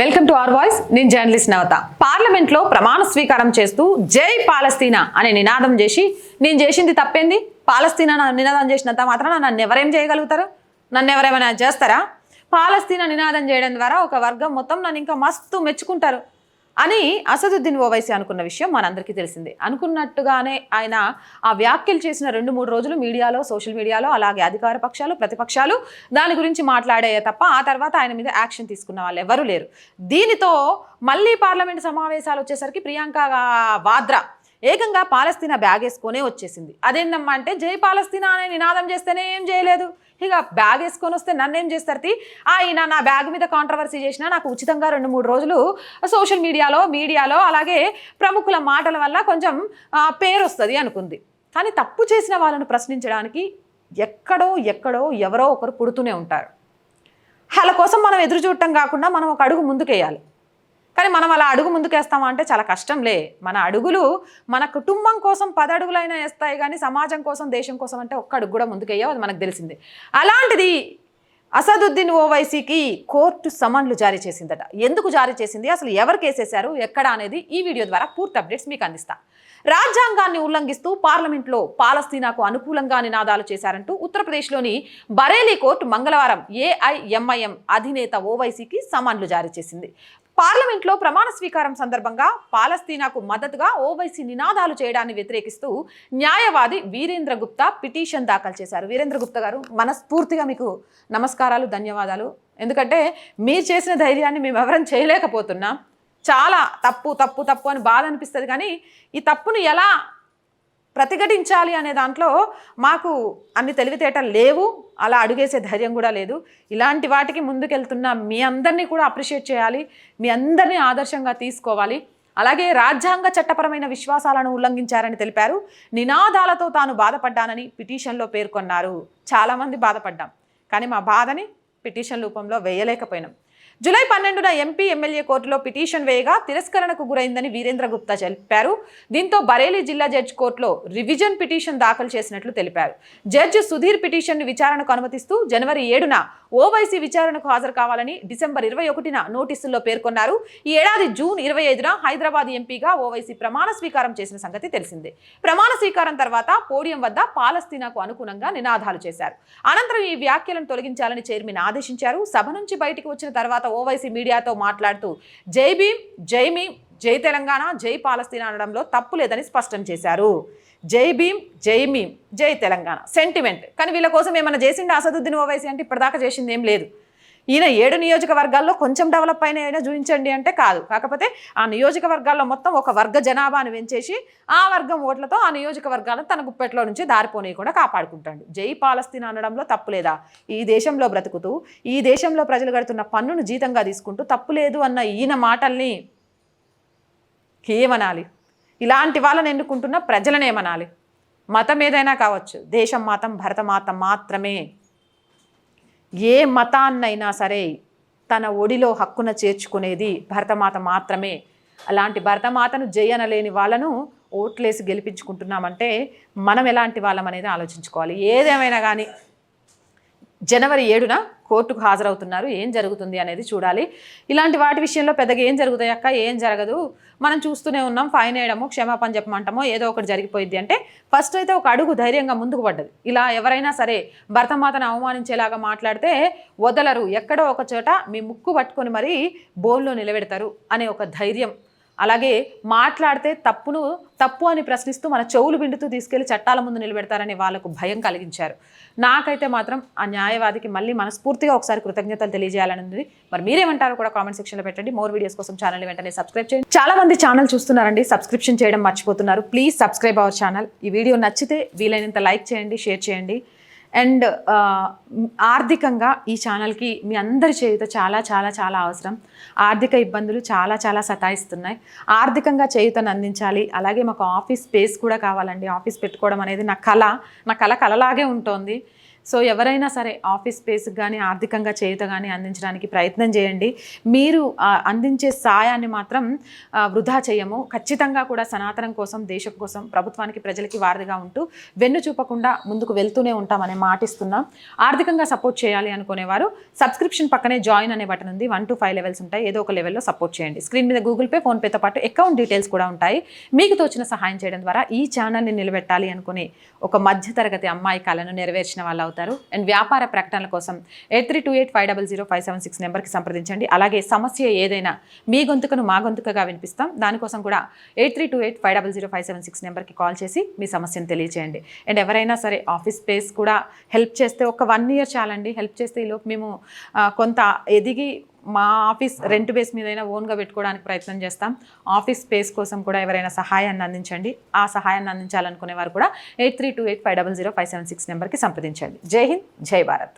Welcome to our voice. నేను journalist Navata. పార్లమెంట్లో ప్రమాణ స్వీకారం చేస్తూ జై పాలస్తీనా అనే నినాదం చేసి నేను చేసింది తప్పేంది? పాలస్తీనా నా నినాదం చేసినంత మాత్రాన నన్ను ఎవరేం చేయగలుగుతారు? నన్ను ఎవరేమైనా చేస్తారా? పాలస్తీనా నినాదం చేయడం ద్వారా ఒక వర్గం మొత్తం నన్ను ఇంకా మస్తు మెచ్చుకుంటారు. అని అసదుద్దీన్ ఓవైసీ అనుకున్న విషయం మనందరికీ తెలిసిందే. అనుకున్నట్టుగానే ఆయన ఆ వ్యాఖ్యలు చేసిన రెండు మూడు రోజులు మీడియాలో సోషల్ మీడియాలో అలాగే అధికార పక్షాలు ప్రతిపక్షాలు దాని గురించి మాట్లాడే తప్ప ఆ తర్వాత ఆయన మీద యాక్షన్ తీసుకున్న వాళ్ళు ఎవరూ లేరు. దీనితో మళ్ళీ పార్లమెంట్ సమావేశాలు వచ్చేసరికి ప్రియాంక వాద్రా ఏకంగా పాలస్తీనా బ్యాగ్ వేసుకొనే వచ్చేసింది. అదేందమ్మా అంటే జై పాలస్తీనా అనే నినాదం చేస్తేనే ఏం చేయలేదు. ఇక బ్యాగ్ వేసుకొని వస్తే నన్ను ఏం చేస్తారు తి? ఆయన నా బ్యాగ్ మీద కాంట్రవర్సీ చేసినా నాకు ఉచితంగా రెండు మూడు రోజులు సోషల్ మీడియాలో మీడియాలో అలాగే ప్రముఖుల మాటల వల్ల కొంచెం పేరు వస్తుంది అనుకుంది. కానీ తప్పు చేసిన వాళ్ళను ప్రశ్నించడానికి ఎక్కడో ఎక్కడో ఎవరో ఒకరు పుడుతూనే ఉంటారు. వాళ్ళ కోసం మనం ఎదురు చూడటం కాకుండా మనం ఒక అడుగు ముందుకేయాలి. కానీ మనం అలా అడుగు ముందుకేస్తామా అంటే చాలా కష్టంలే. మన అడుగులు మన కుటుంబం కోసం పదడుగులైనా అడుగులైనా వేస్తాయి కానీ సమాజం కోసం దేశం కోసం అంటే ఒక్క అడుగు కూడా ముందుకేయవు అది మనకు తెలిసిందే. అలాంటిది అసదుద్దీన్ ఓవైసీకి కోర్టు సమన్లు జారీ చేసిందట. ఎందుకు జారీ చేసింది? అసలు ఎవరు కేసేశారు? ఎక్కడ అనేది ఈ వీడియో ద్వారా పూర్తి అప్డేట్స్ మీకు అందిస్తా. రాజ్యాంగాన్ని ఉల్లంఘిస్తూ పార్లమెంట్లో పాలస్తీనాకు అనుకూలంగా నినాదాలు చేశారంటూ ఉత్తరప్రదేశ్లోని బరేలీ కోర్టు మంగళవారం ఏఐఎంఐఎం అధినేత ఓవైసీకి సమన్లు జారీ చేసింది. పార్లమెంట్లో ప్రమాణ స్వీకారం సందర్భంగా పాలస్తీనాకు మద్దతుగా ఓవైసీ నినాదాలు చేయడాన్ని వ్యతిరేకిస్తూ న్యాయవాది వీరేంద్ర గుప్తా పిటిషన్ దాఖలు చేశారు. వీరేంద్ర గుప్తా గారు మనస్ఫూర్తిగా మీకు నమస్కారాలు ధన్యవాదాలు. ఎందుకంటే మీరు చేసిన ధైర్యాన్ని మేము ఎవరం చేయలేకపోతున్నాం. చాలా తప్పు తప్పు తప్పు అని బాధ అనిపిస్తుంది కానీ ఈ తప్పును ఎలా ప్రతిఘటించాలి అనే దాంట్లో మాకు అన్ని తెలివితేటలు లేవు. అలా అడుగేసే ధైర్యం కూడా లేదు. ఇలాంటి వాటికి ముందుకెళ్తున్న మీ అందరినీ కూడా అప్రిషియేట్ చేయాలి. మీ అందరినీ ఆదర్శంగా తీసుకోవాలి. అలాగే రాజ్యాంగ చట్టపరమైన విశ్వాసాలను ఉల్లంఘించారని తెలిపారు. నినాదాలతో తాను బాధపడ్డానని పిటిషన్లో పేర్కొన్నారు. చాలామంది బాధపడ్డాం. కానీ మా బాధని పిటిషన్ రూపంలో వేయలేకపోయినాం. జూలై పన్నెండున ఎంపీ ఎమ్మెల్యే కోర్టులో పిటిషన్ వేయగా తిరస్కరణకు గురైందని వీరేంద్ర గుప్తా తెలిపారు దీంతో బరేలీ జిల్లా జడ్జి కోర్టులో రివిజన్ పిటిషన్ దాఖలు చేసినట్లు తెలిపారు. జడ్జి సుధీర్ పిటిషన్ విచారణకు అనుమతిస్తూ జనవరి ఏడున ఓవైసీ విచారణకు హాజరు కావాలని డిసెంబర్ ఇరవై ఒకటిన నోటీసుల్లో పేర్కొన్నారు. ఈ ఏడాది జూన్ ఇరవై ఐదున హైదరాబాద్ ఎంపీగా ఓవైసీ ప్రమాణ స్వీకారం చేసిన సంగతి తెలిసిందే. ప్రమాణ స్వీకారం తర్వాత పోడియం వద్ద పాలస్తీనాకు అనుగుణంగా నినాదాలు చేశారు. అనంతరం ఈ వ్యాఖ్యలను తొలగించాలని చైర్మన్ ఆదేశించారు. సభ నుంచి బయటకు వచ్చిన తర్వాత ఓవైసీ మీడియాతో మాట్లాడుతూ జై భీమ్ జై మీమ్ జై తెలంగాణ జై పాలస్తీనా అనడంలో తప్పు లేదని స్పష్టం చేశారు. జై భీమ్ జై మీమ్ జై తెలంగాణ. సెంటిమెంట్ కానీ వీళ్ళ కోసం ఏమైనా చేసిండు అసదుద్దీన్ ఓవైసీ అంటే ఇప్పటిదాకా చేసింది ఏం లేదు. ఈయన ఏడు నియోజకవర్గాల్లో కొంచెం డెవలప్ అయిన అయినా చూపించండి అంటే కాదు. కాకపోతే ఆ నియోజకవర్గాల్లో మొత్తం ఒక వర్గ జనాభాను పెంచేసి ఆ వర్గం ఓట్లతో ఆ నియోజకవర్గాలను తన గుప్పెట్లో నుంచి దారిపోనీయకుండా కాపాడుకుంటాడు. జై పాలస్తీన్ అనడంలో తప్పు లేదా? ఈ దేశంలో బ్రతుకుతూ ఈ దేశంలో ప్రజలు కడుతున్న పన్నును జీతంగా తీసుకుంటూ తప్పు లేదు అన్న ఈయన మాటల్ని ఏమనాలి? ఇలాంటి వాళ్ళని ఎన్నుకుంటున్న ప్రజలనేమనాలి మతం ఏదైనా కావచ్చు. దేశం మాతం భరతమాత మాత్రమే. ఏ మతాన్నైనా సరే తన ఒడిలో హక్కున చేర్చుకునేది భరతమాత మాత్రమే. అలాంటి భరతమాతను జయనలేని వాళ్ళను ఓట్లేసి గెలిపించుకుంటున్నామంటే మనం ఎలాంటి వాళ్ళం అనేది ఆలోచించుకోవాలి. ఏదేమైనా కానీ జనవరి ఏడున కోర్టుకు హాజరవుతున్నారు. ఏం జరుగుతుంది అనేది చూడాలి. ఇలాంటి వాటి విషయంలో పెద్దగా ఏం జరుగుతాయి అక్క? ఏం జరగదు. మనం చూస్తూనే ఉన్నాం ఫైన్ వేయడము క్షమాపణ చెప్పమంటామో ఏదో ఒకటి జరిగిపోయింది అంటే ఫస్ట్ అయితే ఒక అడుగు ధైర్యంగా ముందుకు పడ్డది. ఇలా ఎవరైనా సరే భర్తమాతను అవమానించేలాగా మాట్లాడితే వదలరు. ఎక్కడో ఒక చోట మీ ముక్కు పట్టుకొని మరీ బోన్లో నిలబెడతారు అనే ఒక ధైర్యం అలాగే మాట్లాడితే తప్పును తప్పు అని ప్రశ్నిస్తూ మన చెవులు బిండుతూ తీసుకెళ్ళి చట్టాల ముందు నిలబెడతారని వాళ్ళకు భయం కలిగించారు. నాకైతే మాత్రం ఆ న్యాయవాదికి మళ్ళీ మనస్ఫూర్తిగా ఒకసారి కృతజ్ఞతలు తెలియజేయాలని ఉంది మరి మీరేమంటారో కూడా కామెంట్ సెక్షన్లో పెట్టండి. మోర్ వీడియోస్ కోసం ఛానల్ వెంటనే సబ్స్క్రైబ్ చేయండి. చాలా మంది ఛానల్ చూస్తున్నారండి సబ్స్క్రిప్షన్ చేయడం మర్చిపోతున్నారు. Please subscribe our channel. ఈ వీడియో నచ్చితే వీలైనంత లైక్ చేయండి షేర్ చేయండి. అండ్ ఆర్థికంగా ఈ ఛానల్కి మీ అందరి చేయుత చాలా చాలా చాలా అవసరం. ఆర్థిక ఇబ్బందులు చాలా చాలా సతాయిస్తున్నాయి. ఆర్థికంగా చేయుతను అందించాలి. అలాగే మాకు ఆఫీస్ స్పేస్ కూడా కావాలండి. ఆఫీస్ పెట్టుకోవడం అనేది నా కళ. నా కళ కళలాగే ఉంటుంది. సో ఎవరైనా సరే ఆఫీస్ స్పేస్కి కానీ ఆర్థికంగా చేయుత కానీ అందించడానికి ప్రయత్నం చేయండి. మీరు అందించే సాయాన్ని మాత్రం వృధా చేయము. ఖచ్చితంగా కూడా సనాతనం కోసం దేశం కోసం ప్రభుత్వానికి ప్రజలకి వారధిగా ఉంటూ వెన్ను చూపకుండా ముందుకు వెళ్తూనే ఉంటామని మాటిస్తున్నాం ఆర్థికంగా సపోర్ట్ చేయాలి అనుకునేవారు సబ్స్క్రిప్షన్ పక్కనే జాయిన్ అనే బటన్ ఉంది. వన్ టు ఫైవ్ లెవెల్స్ ఉంటాయి. ఏదో ఒక లెవెల్లో సపోర్ట్ చేయండి. స్క్రీన్ మీద గూగుల్ పే ఫోన్పేతో పాటు అకౌంట్ డీటెయిల్స్ కూడా ఉంటాయి. మీకు తోచిన సహాయం చేయడం ద్వారా ఈ ఛానల్ని నిలబెట్టాలి అనుకునే ఒక మధ్యతరగతి అమ్మాయి కళను నెరవేర్చిన వాళ్ళు అవుతారు. అండ్ వ్యాపార ప్రకటనల కోసం eight three two eight five double zero five seven six నెంబర్కి సంప్రదించండి. అలాగే సమస్య ఏదైనా మీ గొంతుకను మా గొంతుకగా వినిపిస్తాం. దానికోసం కూడా eight three two eight five double zero five seven six నెంబర్కి కాల్ చేసి మీ సమస్యను తెలియచేయండి. అండ్ ఎవరైనా సరే ఆఫీస్ స్పేస్ కూడా హెల్ప్ చేస్తే ఒక వన్ ఇయర్ చాలండి. హెల్ప్ చేస్తే ఈలోపు మేము కొంత ఎదిగి మా ఆఫీస్ రెంట్ బేస్ మీదైనా ఓన్గా పెట్టుకోవడానికి ప్రయత్నం చేస్తాం. ఆఫీస్ స్పేస్ కోసం కూడా ఎవరైనా సహాయాన్ని అందించండి. ఆ సహాయాన్ని అందించాలనుకునే వారు కూడా eight three two eight five double zero five seven six నెంబర్కి సంప్రదించండి. జై హింద్ జై భారత్.